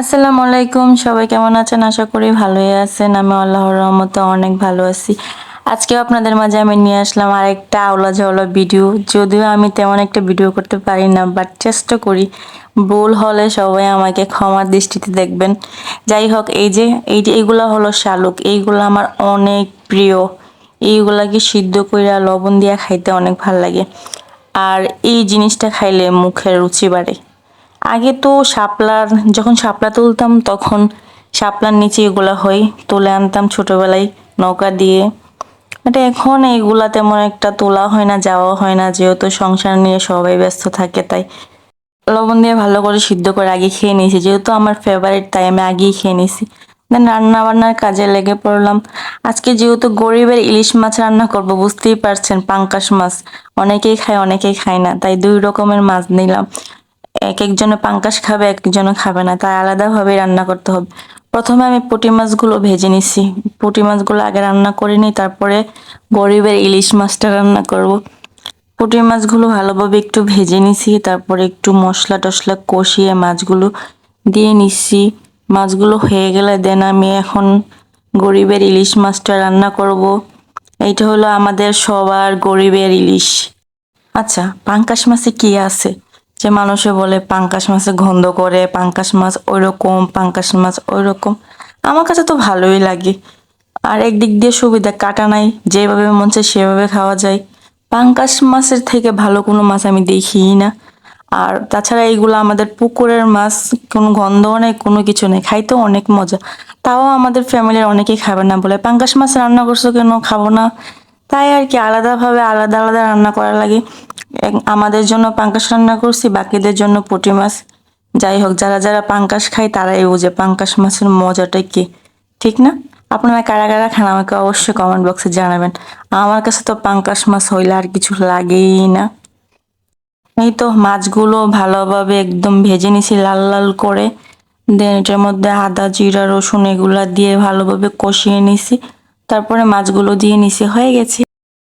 আসসালামু আলাইকুম, সবাই কেমন আছেন? আশা করি ভালোই আছেন। আমি আল্লাহর রহমতে অনেক ভালো আছি। আজকে আপনাদের মাঝে আমি নিয়ে আসলাম আরেকটা আওলা ঝাওলা ভিডিও। যদিও আমি তেমন একটা ভিডিও করতে পারি না বাট চেষ্টা করি। ভুল হলে সবাই আমাকে ক্ষমার দৃষ্টিতে দেখবেন। যাই হোক, এই যে এই যে এইগুলো হলো শালুক। এইগুলো আমার অনেক প্রিয়। এইগুলাকে সিদ্ধ কইরা লবণ দিয়া খাইতে অনেক ভালো লাগে। আর এই জিনিসটা খাইলে মুখের রুচি বাড়ে। আগে তো শাপলার, যখন শাপলা তুলতাম, তখন শাপলার নিচে এগুলা হয়, তুলে আনতাম ছোটবেলায় নৌকা দিয়ে। বাট এখন এইগুলা তেমন একটা তোলা হয় না, যাওয়া হয় না, যেহেতু সংসার নিয়ে সবাই ব্যস্ত থাকে, তাই লবণ দিয়ে ভালো করে সিদ্ধ করে আগে খেয়ে নিয়েছি। যেহেতু আমার ফেভারিট তাই আমি আগেই খেয়ে নিয়েছি। দেন রান্না বান্নার কাজে লেগে পড়লাম। আজকে যেহেতু গরিবের ইলিশ মাছ রান্না করব, বুঝতেই পারছেন, পাঙ্কাশ মাছ। অনেকেই খায় অনেকেই খায় না, তাই দুই রকমের মাছ নিলাম। এক একজনে পাঙ্কাশ খাবে, এক একজনে খাবে না, তাই আলাদাভাবে রান্না করতে হবে। প্রথমে আমি পুঁটি মাছগুলো ভেজে নিছি। পুঁটি মাছগুলো আগে রান্না করে নিই, তারপরে গরিবের ইলিশ মাছটা রান্না করব। পুঁটি মাছগুলো ভালোভাবে একটু ভেজে নিছি, তারপরে একটু মশলা টশলা কষিয়ে মাছগুলো দিয়ে নিচ্ছি মাছগুলো হয়ে গেলে দেন আমি এখন গরিবের ইলিশ মাছটা রান্না করব। এইটা হলো আমাদের সবার গরিবের ইলিশ। আচ্ছা পাঙ্কাশ মাছে কি আছে? যে মানুষে বলে পাঙ্কাশ মাছে গন্ধ করে, পাঙ্কাশ মাছ ওইরকম, পাঙ্কাশ মাছ ওইরকম। আমার কাছে তো ভালোই লাগে। আর একদিক দিয়ে সুবিধা কাটা নাই, যেভাবে মন চায় সেভাবে খাওয়া যায়। পাঙ্কাশ মাছের থেকে ভালো কোনো মাছ আমি দেখিই না। আর তাছাড়া এইগুলো আমাদের পুকুরের মাছ, কোনো গন্ধও নেই, কোনো কিছু নেই, খাইতেও অনেক মজা। তাও আমাদের ফ্যামিলির অনেকেই খাবে না বলে, পাঙ্কাশ মাছ রান্না করছ কেন? খাব না। তাই আর কি আলাদাভাবে আলাদা আলাদা রান্না করা লাগে। আমাদের জন্য পাঙ্কাশ রান্না করছি, বাকিদের জন্য পুঁটি মাছ। যাই হোক, যারা যারা পাঙ্কাশ খায় তারাই বুঝে পাঙ্কাশ মাছের মজাটা কি। ঠিক না? আপনারা কারা কারা খান আমাকে অবশ্যই কমেন্ট বক্সে জানাবেন। আমার কাছে তো পাঙ্কাশ মাছ হইলে আর কিছু লাগেই না। এই তো মাছগুলো ভালোভাবে একদম ভেজে নিছি লাল লাল করে। দেন এটার মধ্যে আদা, জিরা, রসুন এগুলা দিয়ে ভালোভাবে কষিয়ে নিছি। তারপরে মাছগুলো দিয়ে নিছি, হয়ে গেছে।